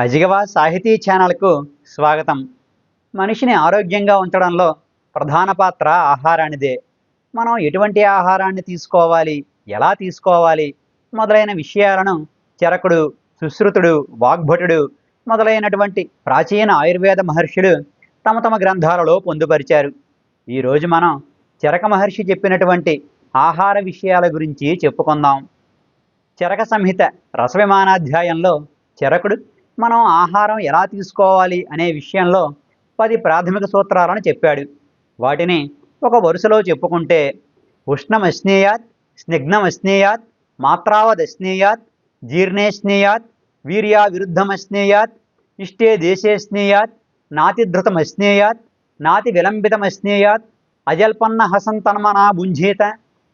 అజిగవా సాహితీ ఛానల్కు స్వాగతం. మనిషిని ఆరోగ్యంగా ఉంచడంలో ప్రధాన పాత్ర ఆహారానిదే. మనం ఎటువంటి ఆహారాన్ని తీసుకోవాలి? ఎలా తీసుకోవాలి? మొదలైన విషయాలను చరకుడు సుశ్రుతుడు వాగ్భటుడు మొదలైనటువంటి ప్రాచీన ఆయుర్వేద మహర్షులు తమ తమ గ్రంథాలలో పొందుపరిచారు. ఈరోజు మనం చరక మహర్షి చెప్పినటువంటి ఆహార విషయాల గురించి చెప్పుకుందాం. చరక సంహిత రసవిమానాధ్యాయంలో చరకుడు మనం ఆహారం ఎలా తీసుకోవాలి అనే విషయంలో పది ప్రాథమిక సూత్రాలను చెప్పాడు. వాటిని ఒక వరుసలో చెప్పుకుంటే ఉష్ణమస్నేయాత్ స్నిగ్ధమస్నేయాత్ మాత్రావదస్నేయాత్ జీర్ణేస్నేయాత్ వీర్యావిరుద్ధమశ్నేయాత్ ఇష్టే దేశే స్నేయాత్ నాతి విలంబితమస్నేయాత్ అజల్పన్న హసంతన్మనా భుంజేత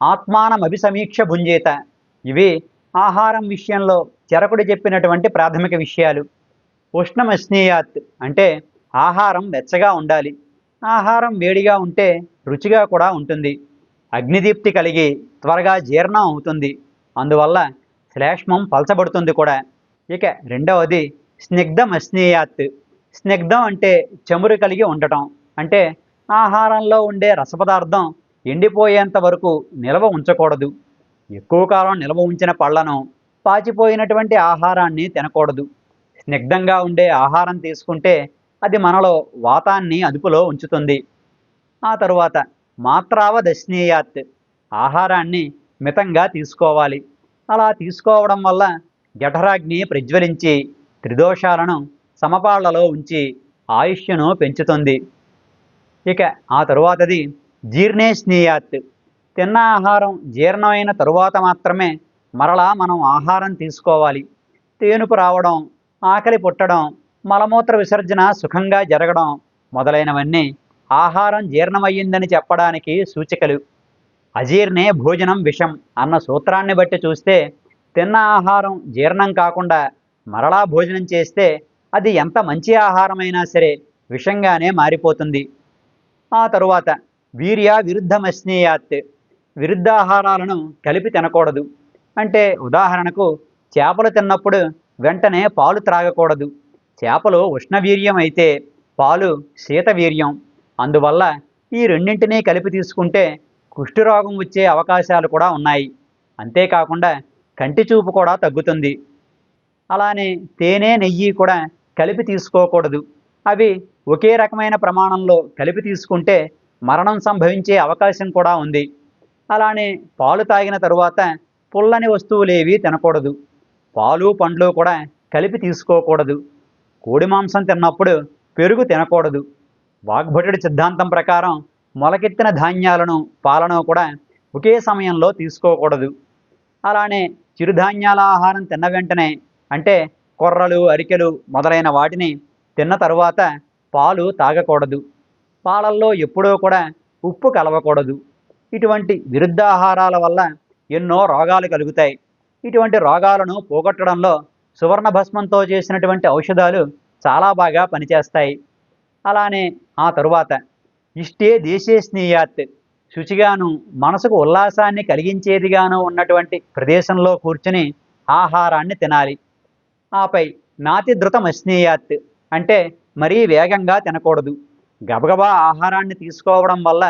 ఆత్మానమభిసమీక్ష భుంజేత ఇవి ఆహారం విషయంలో చరకుడు చెప్పినటువంటి ప్రాథమిక విషయాలు. ఉష్ణమస్నీయాత్ అంటే ఆహారం వెచ్చగా ఉండాలి. ఆహారం వేడిగా ఉంటే రుచిగా కూడా ఉంటుంది. అగ్నిదీప్తి కలిగి త్వరగా జీర్ణం అవుతుంది. అందువల్ల శ్లేష్మం పలచబడుతుంది కూడా. ఇక రెండవది స్నిగ్ధం స్నిగ్ధమస్నీయాత్ స్నిగ్ధం అంటే చమురు కలిగి ఉండటం. అంటే ఆహారంలో ఉండే రసపదార్థం ఎండిపోయేంత వరకు నిల్వ ఉంచకూడదు. ఎక్కువ కాలం నిల్వ ఉంచిన పళ్ళను పాచిపోయినటువంటి ఆహారాన్ని తినకూడదు. స్నిగ్ధంగా ఉండే ఆహారం తీసుకుంటే అది మనలో వాతాన్ని అదుపులో ఉంచుతుంది. ఆ తరువాత మాత్రావ మాత్రావదశ్నీయాత్ ఆహారాన్ని మితంగా తీసుకోవాలి. అలా తీసుకోవడం వల్ల జఠరాగ్ని ప్రజ్వలించి త్రిదోషాలను సమపాళ్ళలో ఉంచి ఆయుష్యను పెంచుతుంది. ఇక ఆ తరువాతది జీర్ణేస్నీయాత్. తిన్న ఆహారం జీర్ణమైన తరువాత మాత్రమే మరలా మనం ఆహారం తీసుకోవాలి. తేనుపు రావడం ఆకలి పుట్టడం మలమూత్ర విసర్జన సుఖంగా జరగడం మొదలైనవన్నీ ఆహారం జీర్ణమయ్యిందని చెప్పడానికి సూచికలు. అజీర్ణే భోజనం విషం అన్న సూత్రాన్ని బట్టి చూస్తే తిన్న ఆహారం జీర్ణం కాకుండా మరలా భోజనం చేస్తే అది ఎంత మంచి ఆహారమైనా సరే విషంగానే మారిపోతుంది. ఆ తరువాత వీర్య విరుద్ధమస్నీయాత్ విరుద్ధాహారాలను కలిపి తినకూడదు. అంటే ఉదాహరణకు చేపలు తిన్నప్పుడు వెంటనే పాలు త్రాగకూడదు. చేపలు ఉష్ణవీర్యం అయితే పాలు శీతవీర్యం. అందువల్ల ఈ రెండింటినీ కలిపి తీసుకుంటే కుష్ఠరోగం వచ్చే అవకాశాలు కూడా ఉన్నాయి. అంతేకాకుండా కంటి చూపు కూడా తగ్గుతుంది. అలానే తేనె నెయ్యి కూడా కలిపి తీసుకోకూడదు. అవి ఒకే రకమైన ప్రమాణంలో కలిపి తీసుకుంటే మరణం సంభవించే అవకాశం కూడా ఉంది. అలానే పాలు తాగిన తరువాత పుల్లని వస్తువులేవి తినకూడదు. పాలు పండ్లు కూడా కలిపి తీసుకోకూడదు. కోడి మాంసం తిన్నప్పుడు పెరుగు తినకూడదు. వాగ్భటుడి సిద్ధాంతం ప్రకారం మొలకెత్తిన ధాన్యాలను పాలను కూడా ఒకే సమయంలో తీసుకోకూడదు. అలానే చిరుధాన్యాల ఆహారం తిన్న వెంటనే అంటే కొర్రలు అరికెలు మొదలైన వాటిని తిన్న తరువాత పాలు తాగకూడదు. పాలల్లో ఎప్పుడూ కూడా ఉప్పు కలవకూడదు. ఇటువంటి విరుద్ధాహారాల వల్ల ఎన్నో రోగాలు కలుగుతాయి. ఇటువంటి రోగాలను పోగొట్టడంలో సువర్ణ భస్మంతో చేసినటువంటి ఔషధాలు చాలా బాగా పనిచేస్తాయి. అలానే ఆ తరువాత ఇష్టే దేశే స్నేయాత్ శుచిగాను మనసుకు ఉల్లాసాన్ని కలిగించేదిగాను ఉన్నటువంటి ప్రదేశంలో కూర్చుని ఆహారాన్ని తినాలి. ఆపై నాతి అస్నేయాత్ అంటే మరీ వేగంగా తినకూడదు. గబగబా ఆహారాన్ని తీసుకోవడం వల్ల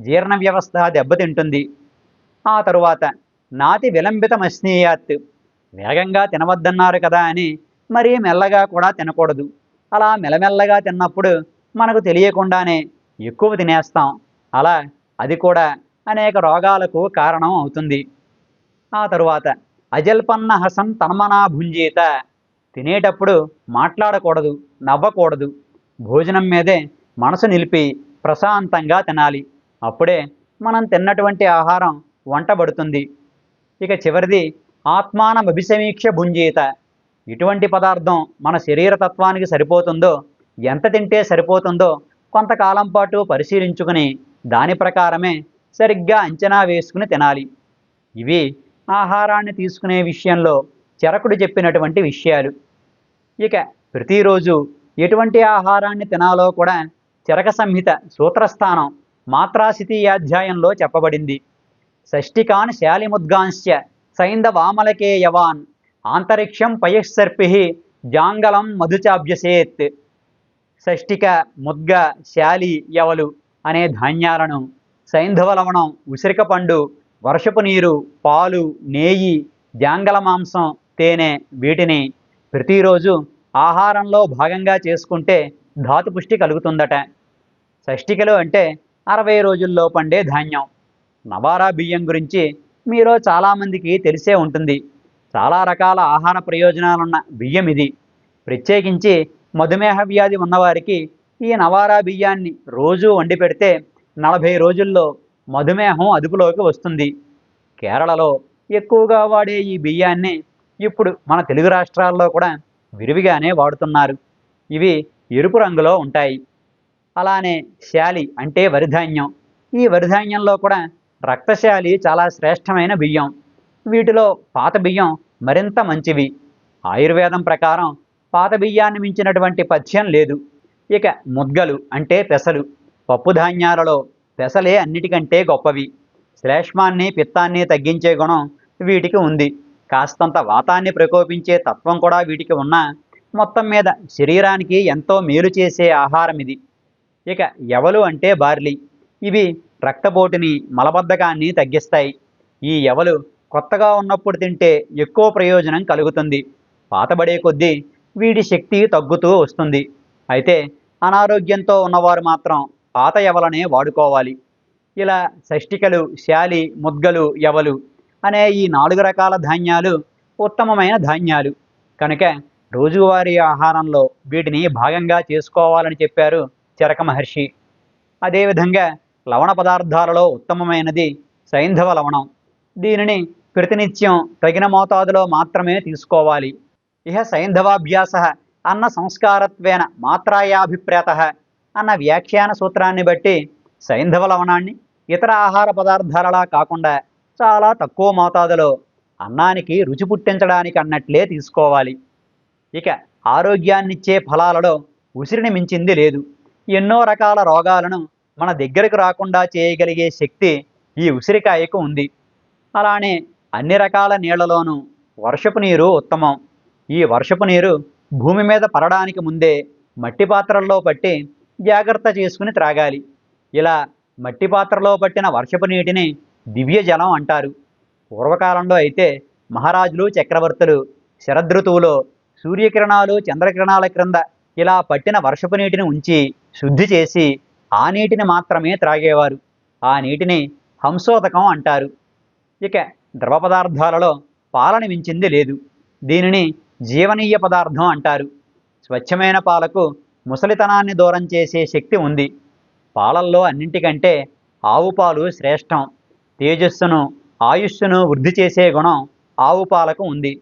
జీర్ణ వ్యవస్థ దెబ్బతింటుంది. ఆ తరువాత నాతి విలంబితమస్నీయాత్ వేగంగా తినవద్దన్నారు కదా అని మరీ మెల్లగా కూడా తినకూడదు. అలా మెల్లమెల్లగా తిన్నప్పుడు మనకు తెలియకుండానే ఎక్కువ తినేస్తాం. అలా అది కూడా అనేక రోగాలకు కారణం అవుతుంది. ఆ తరువాత అజల్పన్న హసన్ తన్మనా భుంజీత తినేటప్పుడు మాట్లాడకూడదు నవ్వకూడదు. భోజనం మీదే మనసు నిలిపి ప్రశాంతంగా తినాలి. అప్పుడే మనం తిన్నటువంటి ఆహారం వంటబడుతుంది. ఇక చివరిది ఆత్మానం అభిసమీక్ష భుంజీత. ఎటువంటి పదార్థం మన శరీర తత్వానికి సరిపోతుందో ఎంత తింటే సరిపోతుందో కొంతకాలం పాటు పరిశీలించుకుని దాని ప్రకారమే సరిగ్గా అంచనా వేసుకుని తినాలి. ఇవి ఆహారాన్ని తీసుకునే విషయంలో చరకుడు చెప్పినటువంటి విషయాలు. ఇక ప్రతిరోజు ఎటువంటి ఆహారాన్ని తినాలో కూడా చరక సంహిత సూత్రస్థానం మాత్రాశితీయాధ్యాయంలో చెప్పబడింది. షష్టికాన్ శాలిముద్గాంశ్య సైంధవామలకే యవాన్. ఆంతరిక్షం పయస్సర్పి జాంగలం మధుచాభ్యసేత్. షష్టిక ముద్గ శాలి యవలు అనే ధాన్యాలను సైంధవ లవణం ఉసిరిక పండు వర్షపు నీరు పాలు నేయి జాంగల మాంసం తేనె వీటిని ప్రతిరోజు ఆహారంలో భాగంగా చేసుకుంటే ధాతుపుష్టి కలుగుతుందట. షష్టికలు అంటే అరవై రోజుల్లో పండే ధాన్యం. నవారా బియ్యం గురించి మీలో చాలామందికి తెలిసే ఉంటుంది. చాలా రకాల ఆహార ప్రయోజనాలున్న బియ్యం ఇది. ప్రత్యేకించి మధుమేహ వ్యాధి ఉన్నవారికి ఈ నవారా బియ్యాన్ని రోజు వండి పెడితే నలభై రోజుల్లో మధుమేహం అదుపులోకి వస్తుంది. కేరళలో ఎక్కువగా వాడే ఈ బియ్యాన్ని ఇప్పుడు మన తెలుగు రాష్ట్రాల్లో కూడా విరివిగానే వాడుతున్నారు. ఇవి ఎరుపు రంగులో ఉంటాయి. అలానే శాలి అంటే వరిధాన్యం. ఈ వరిధాన్యంలో కూడా రక్తశాలి చాలా శ్రేష్టమైన బియ్యం. వీటిలో పాత బియ్యం మరింత మంచివి. ఆయుర్వేదం ప్రకారం పాత బియ్యాన్ని మించినటువంటి పథ్యం లేదు. ఇక ముద్గలు అంటే పెసలు. పప్పు ధాన్యాలలో పెసలే అన్నిటికంటే గొప్పవి. శ్లేష్మాన్ని పిత్తాన్ని తగ్గించే గుణం వీటికి ఉంది. కాస్తంత వాతాన్ని ప్రకోపించే తత్వం కూడా వీటికి ఉన్నా మొత్తం మీద శరీరానికి ఎంతో మేలు చేసే ఆహారం ఇది. ఇక ఎవలు అంటే బార్లీ. ఇవి రక్తపోటుని మలబద్ధకాన్ని తగ్గిస్తాయి. ఈ ఎవలు కొత్తగా ఉన్నప్పుడు తింటే ఎక్కువ ప్రయోజనం కలుగుతుంది. పాతబడే కొద్దీ వీటి శక్తి తగ్గుతూ వస్తుంది. అయితే అనారోగ్యంతో ఉన్నవారు మాత్రం పాత ఎవలనే వాడుకోవాలి. ఇలా షష్టికలు శాలి ముద్గలు ఎవలు అనే ఈ నాలుగు రకాల ధాన్యాలు ఉత్తమమైన ధాన్యాలు. కనుక రోజువారీ ఆహారంలో వీటిని భాగంగా చేసుకోవాలని చెప్పారు చరక మహర్షి. అదేవిధంగా లవణ పదార్థాలలో ఉత్తమమైనది సైంధవ లవణం. దీనిని ప్రతినిత్యం తగిన మోతాదులో మాత్రమే తీసుకోవాలి. ఇహ సైంధవాభ్యాస అన్న సంస్కారత్వేన మాత్రాయాభిప్రేత అన్న వ్యాఖ్యాన సూత్రాన్ని బట్టి సైంధవ లవణాన్ని ఇతర ఆహార పదార్థాలలా కాకుండా చాలా తక్కువ మోతాదులో అన్నానికి రుచి పుట్టించడానికి అన్నట్లే తీసుకోవాలి. ఇక ఆరోగ్యాన్నిచ్చే ఫలాలలో ఉసిరిని మించింది లేదు. ఎన్నో రకాల రోగాలను మన దగ్గరకు రాకుండా చేయగలిగే శక్తి ఈ ఉసిరికాయకు ఉంది. అలానే అన్ని రకాల నీళ్ళలోనూ వర్షపు నీరు ఉత్తమం. ఈ వర్షపు నీరు భూమి మీద పడడానికి ముందే మట్టి పాత్రల్లో పట్టి జాగ్రత్త చేసుకుని త్రాగాలి. ఇలా మట్టి పాత్రలో పట్టిన వర్షపు నీటిని దివ్య జలం అంటారు. పూర్వకాలంలో అయితే మహారాజులు చక్రవర్తులు శరదృతువులో సూర్యకిరణాలు చంద్రకిరణాల క్రింద ఇలా పట్టిన వర్షపు నీటిని ఉంచి శుద్ధి చేసి ఆ నీటిని మాత్రమే త్రాగేవారు. ఆ నీటిని హంసోదకం అంటారు. ఇక ద్రవ పదార్థాలలో పాలని మించింది లేదు. దీనిని జీవనీయ పదార్థం అంటారు. స్వచ్ఛమైన పాలకు ముసలితనాన్ని దూరం చేసే శక్తి ఉంది. పాలల్లో అన్నింటికంటే ఆవు పాలు శ్రేష్టం. తేజస్సును ఆయుష్ను వృద్ధి చేసే గుణం ఆవు పాలకు ఉంది.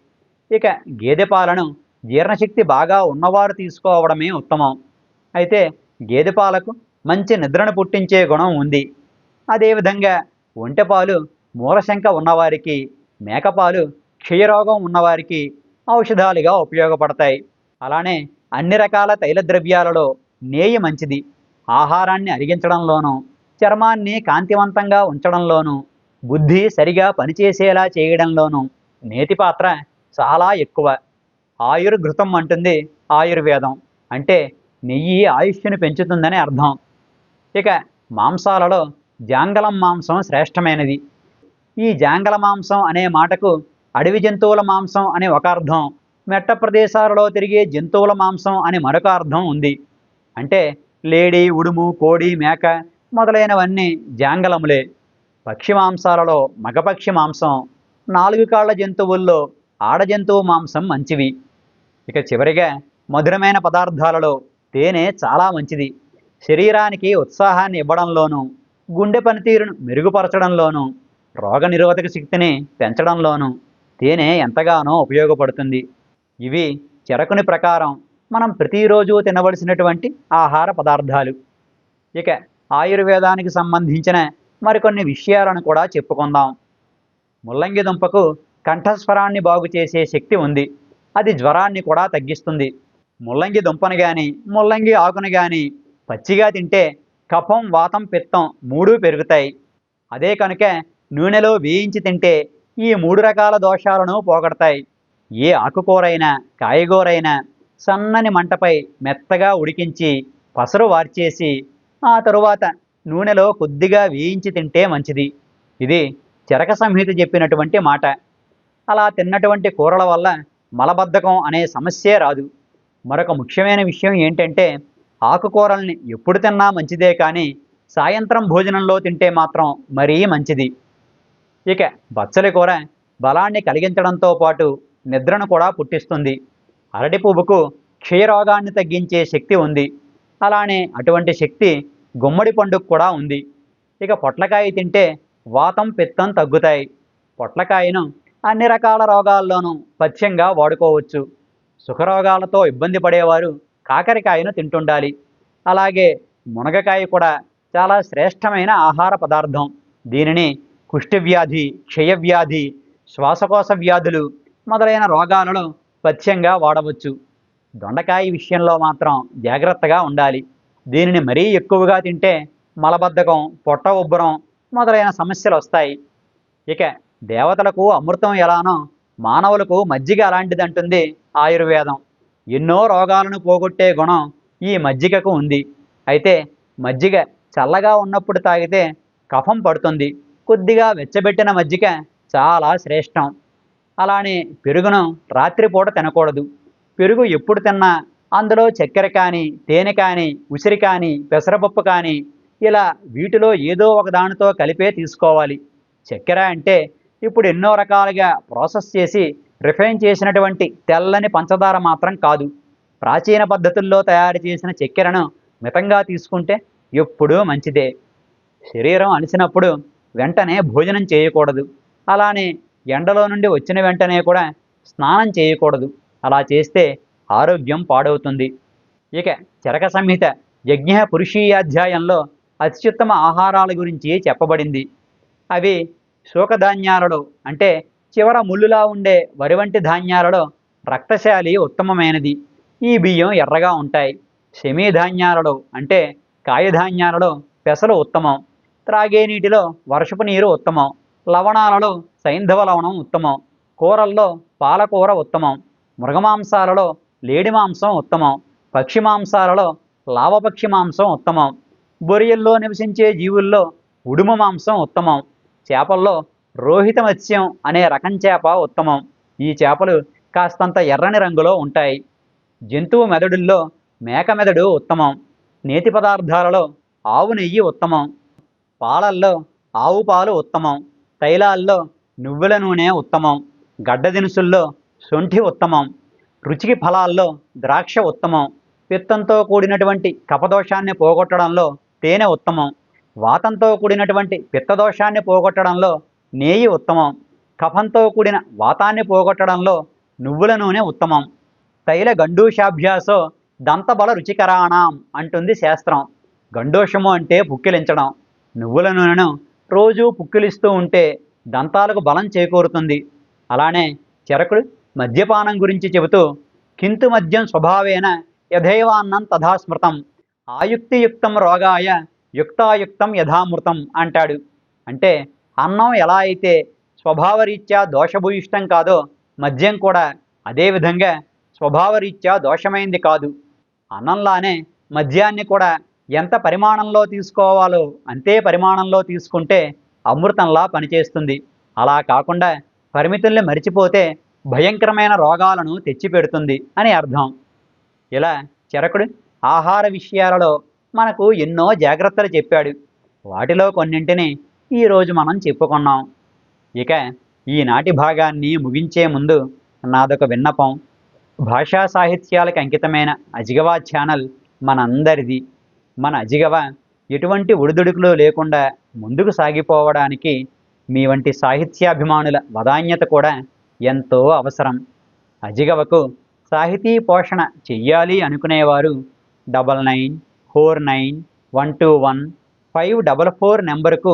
ఇక గేదె పాలను జీర్ణశక్తి బాగా ఉన్నవారు తీసుకోవడమే ఉత్తమం. అయితే గేదె పాలకు మంచి నిద్రను పుట్టించే గుణం ఉంది. అదేవిధంగా ఒంటెపాలు మూలశంక ఉన్నవారికి మేకపాలు క్షయరోగం ఉన్నవారికి ఔషధాలుగా ఉపయోగపడతాయి. అలానే అన్ని రకాల తైల ద్రవ్యాలలో నేయి మంచిది. ఆహారాన్ని అరిగించడంలోనూ చర్మాన్ని కాంతివంతంగా ఉంచడంలోనూ బుద్ధి సరిగా పనిచేసేలా చేయడంలోనూ నేతి పాత్ర చాలా ఎక్కువ. ఆయుర్ఘృతం అంటుంది ఆయుర్వేదం. అంటే నెయ్యి ఆయుష్ను పెంచుతుందని అర్థం. ఇక మాంసాలలో జాంగలం మాంసం శ్రేష్టమైనది. ఈ జాంగల మాంసం అనే మాటకు అడవి జంతువుల మాంసం అనే ఒక అర్థం. మెట్ట ప్రదేశాలలో తిరిగే జంతువుల మాంసం అని మరొక అర్థం ఉంది. అంటే లేడి ఉడుము కోడి మేక మొదలైనవన్నీ జాంగలములే పక్షి మాంసాలలో మగపక్షి మాంసం నాలుగు కాళ్ళ జంతువుల్లో ఆడ జంతువు మాంసం మంచివి. ఇక చివరిగా మధురమైన పదార్థాలలో తేనె చాలా మంచిది. శరీరానికి ఉత్సాహాన్ని ఇవ్వడంలోనూ గుండె పనితీరును మెరుగుపరచడంలోనూ రోగనిరోధక శక్తిని పెంచడంలోనూ తేనె ఎంతగానో ఉపయోగపడుతుంది. ఇవి చెరకుని ప్రకారం మనం ప్రతిరోజు తినవలసినటువంటి ఆహార పదార్థాలు. ఇక ఆయుర్వేదానికి సంబంధించిన మరికొన్ని విషయాలను కూడా చెప్పుకుందాం. ముల్లంగి దుంపకు కంఠస్వరాన్ని బాగు చేసే శక్తి ఉంది. అది జ్వరాన్ని కూడా తగ్గిస్తుంది. ముల్లంగి దుంపను కానీ ముల్లంగి ఆకును కానీ పచ్చిగా తింటే కఫం వాతం పిత్తం మూడూ పెరుగుతాయి. అదే కనుక నూనెలో వేయించి తింటే ఈ మూడు రకాల దోషాలను పోగొడతాయి. ఏ ఆకుకూరైనా కాయగూరైనా సన్నని మంటపై మెత్తగా ఉడికించి పసరు వార్చేసి ఆ తరువాత నూనెలో కొద్దిగా వేయించి తింటే మంచిది. ఇది చరక సంహిత చెప్పినటువంటి మాట. అలా తిన్నటువంటి కూరల వల్ల మలబద్ధకం అనే సమస్యే రాదు. మరొక ముఖ్యమైన విషయం ఏంటంటే ఆకుకూరల్ని ఎప్పుడు తిన్నా మంచిదే కానీ సాయంత్రం భోజనంలో తింటే మాత్రం మరీ మంచిది. ఇక బచ్చలి కూర బలాన్ని కలిగించడంతో పాటు నిద్రను కూడా పుట్టిస్తుంది. అరటి పువ్వుకు క్షయరోగాన్ని తగ్గించే శక్తి ఉంది. అలానే అటువంటి శక్తి గుమ్మడి పండుకు కూడా ఉంది. ఇక పొట్లకాయ తింటే వాతం పిత్తం తగ్గుతాయి. పొట్లకాయను అన్ని రకాల రోగాల్లోనూ పథ్యంగా వాడుకోవచ్చు. సుఖరోగాలతో ఇబ్బంది పడేవారు కాకరకాయను తింటుండాలి. అలాగే మునగకాయ కూడా చాలా శ్రేష్టమైన ఆహార పదార్థం. దీనిని కుష్ఠవ్యాధి క్షయవ్యాధి శ్వాసకోశ వ్యాధులు మొదలైన రోగాలలో పథ్యంగా వాడవచ్చు. దొండకాయ విషయంలో మాత్రం జాగ్రత్తగా ఉండాలి. దీనిని మరీ ఎక్కువగా తింటే మలబద్ధకం పొట్ట ఉబ్బరం మొదలైన సమస్యలు వస్తాయి. ఇక దేవతలకు అమృతం ఎలానో మానవులకు మజ్జిగ అలాంటిదంటుంది ఆయుర్వేదం. ఎన్నో రోగాలను పోగొట్టే గుణం ఈ మజ్జిగకు ఉంది. అయితే మజ్జిగ చల్లగా ఉన్నప్పుడు తాగితే కఫం పడుతుంది. కొద్దిగా వెచ్చబెట్టిన మజ్జిగ చాలా శ్రేష్టం. అలానే పెరుగును రాత్రిపూట తినకూడదు. పెరుగు ఎప్పుడు తిన్నా అందులో చక్కెర కానీ తేనె కానీ ఉసిరి కానీ పెసరపప్పు కానీ ఇలా వీటిలో ఏదో ఒక దానితో కలిపే తీసుకోవాలి. చక్కెర అంటే ఇప్పుడు ఎన్నో రకాలుగా ప్రాసెస్ చేసి రిఫైన్ చేసినటువంటి తెల్లని పంచదార మాత్రం కాదు. ప్రాచీన పద్ధతుల్లో తయారు చేసిన చక్కెరను మితంగా తీసుకుంటే ఎప్పుడూ మంచిదే. శరీరం అలిసినప్పుడు వెంటనే భోజనం చేయకూడదు. అలానే ఎండలో నుండి వచ్చిన వెంటనే కూడా స్నానం చేయకూడదు. అలా చేస్తే ఆరోగ్యం పాడవుతుంది. ఇక చరక సంహిత యజ్ఞ పురుషీయాధ్యాయంలో అత్యుత్తమ ఆహారాల గురించి చెప్పబడింది. అవి శోకధాన్యాలలో అంటే చివర ముళ్ళులా ఉండే వరి వంటి ధాన్యాలలో రక్తశాలి ఉత్తమమైనది. ఈ బియ్యం ఎర్రగా ఉంటాయి. సెమీధాన్యాలలో అంటే కాయధాన్యాలలో పెసలు ఉత్తమం. త్రాగే నీటిలో వర్షపు నీరు ఉత్తమం. లవణాలలో సైంధవ లవణం ఉత్తమం. కూరల్లో పాలకూర ఉత్తమం. మృగమాంసాలలో లేడి మాంసం ఉత్తమం. పక్షి మాంసాలలో లావపక్షి మాంసం ఉత్తమం. బొరియల్లో నివసించే జీవుల్లో ఉడుమ మాంసం ఉత్తమం. చేపల్లో రోహిత మత్స్యం అనే రకం చేప ఉత్తమం. ఈ చేపలు కాస్తంత ఎర్రని రంగులో ఉంటాయి. జంతువు మెదడుల్లో మేక మెదడు ఉత్తమం. నేతి పదార్థాలలో ఆవు నెయ్యి ఉత్తమం. పాలల్లో ఆవు పాలు ఉత్తమం. తైలాల్లో నువ్వుల నూనె ఉత్తమం. గడ్డ దినుసుల్లో శొంఠి ఉత్తమం. రుచికి ఫలాల్లో ద్రాక్ష ఉత్తమం. పిత్తంతో కూడినటువంటి కపదోషాన్ని పోగొట్టడంలో తేనె ఉత్తమం. వాతంతో కూడినటువంటి పిత్తదోషాన్ని పోగొట్టడంలో నేయి ఉత్తమం. కఫంతో కూడిన వాతాన్ని పోగొట్టడంలో నువ్వుల నూనె ఉత్తమం. తైల గండూషాభ్యాసో దంతబల రుచికరాణం అంటుంది శాస్త్రం. గండోషము అంటే పుక్కిలించడం. నువ్వుల నూనెను రోజు పుక్కిలిస్తూ ఉంటే దంతాలకు బలం చేకూరుతుంది. అలానే చెరకుడు మద్యపానం గురించి చెబుతూ కింతు మద్యం స్వభావేన యథైవాన్నం తథా స్మృతం ఆయుక్తియుక్తం రోగాయ యుక్తాయుక్తం యథామృతం అంటాడు. అంటే అన్నం ఎలా అయితే స్వభావరీత్యా దోషభూయిష్టం కాదో మద్యం కూడా అదేవిధంగా స్వభావరీత్యా దోషమైంది కాదు. అన్నంలానే మద్యాన్ని కూడా ఎంత పరిమాణంలో తీసుకోవాలో అంతే పరిమాణంలో తీసుకుంటే అమృతంలా పనిచేస్తుంది. అలా కాకుండా పరిమితుల్ని మరిచిపోతే భయంకరమైన రోగాలను తెచ్చిపెడుతుంది అని అర్థం. ఇలా చెరకుడు ఆహార విషయాలలో మనకు ఎన్నో జాగ్రత్తలు చెప్పాడు. వాటిలో కొన్నింటిని ఈరోజు మనం చెప్పుకున్నాం. ఇక ఈనాటి భాగాన్ని ముగించే ముందు నాదొక విన్నపం. భాషా సాహిత్యాలకు అంకితమైన అజిగవా ఛానల్ మనందరిది. మన అజిగవ ఎటువంటి ఒడిదుడుకులు లేకుండా ముందుకు సాగిపోవడానికి మీ వంటి సాహిత్యాభిమానుల వదాన్యత కూడా ఎంతో అవసరం. అజిగవకు సాహితీ పోషణ చెయ్యాలి అనుకునేవారు double nine four nine one two one five double four నెంబరుకు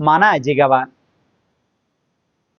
మన అజిగవ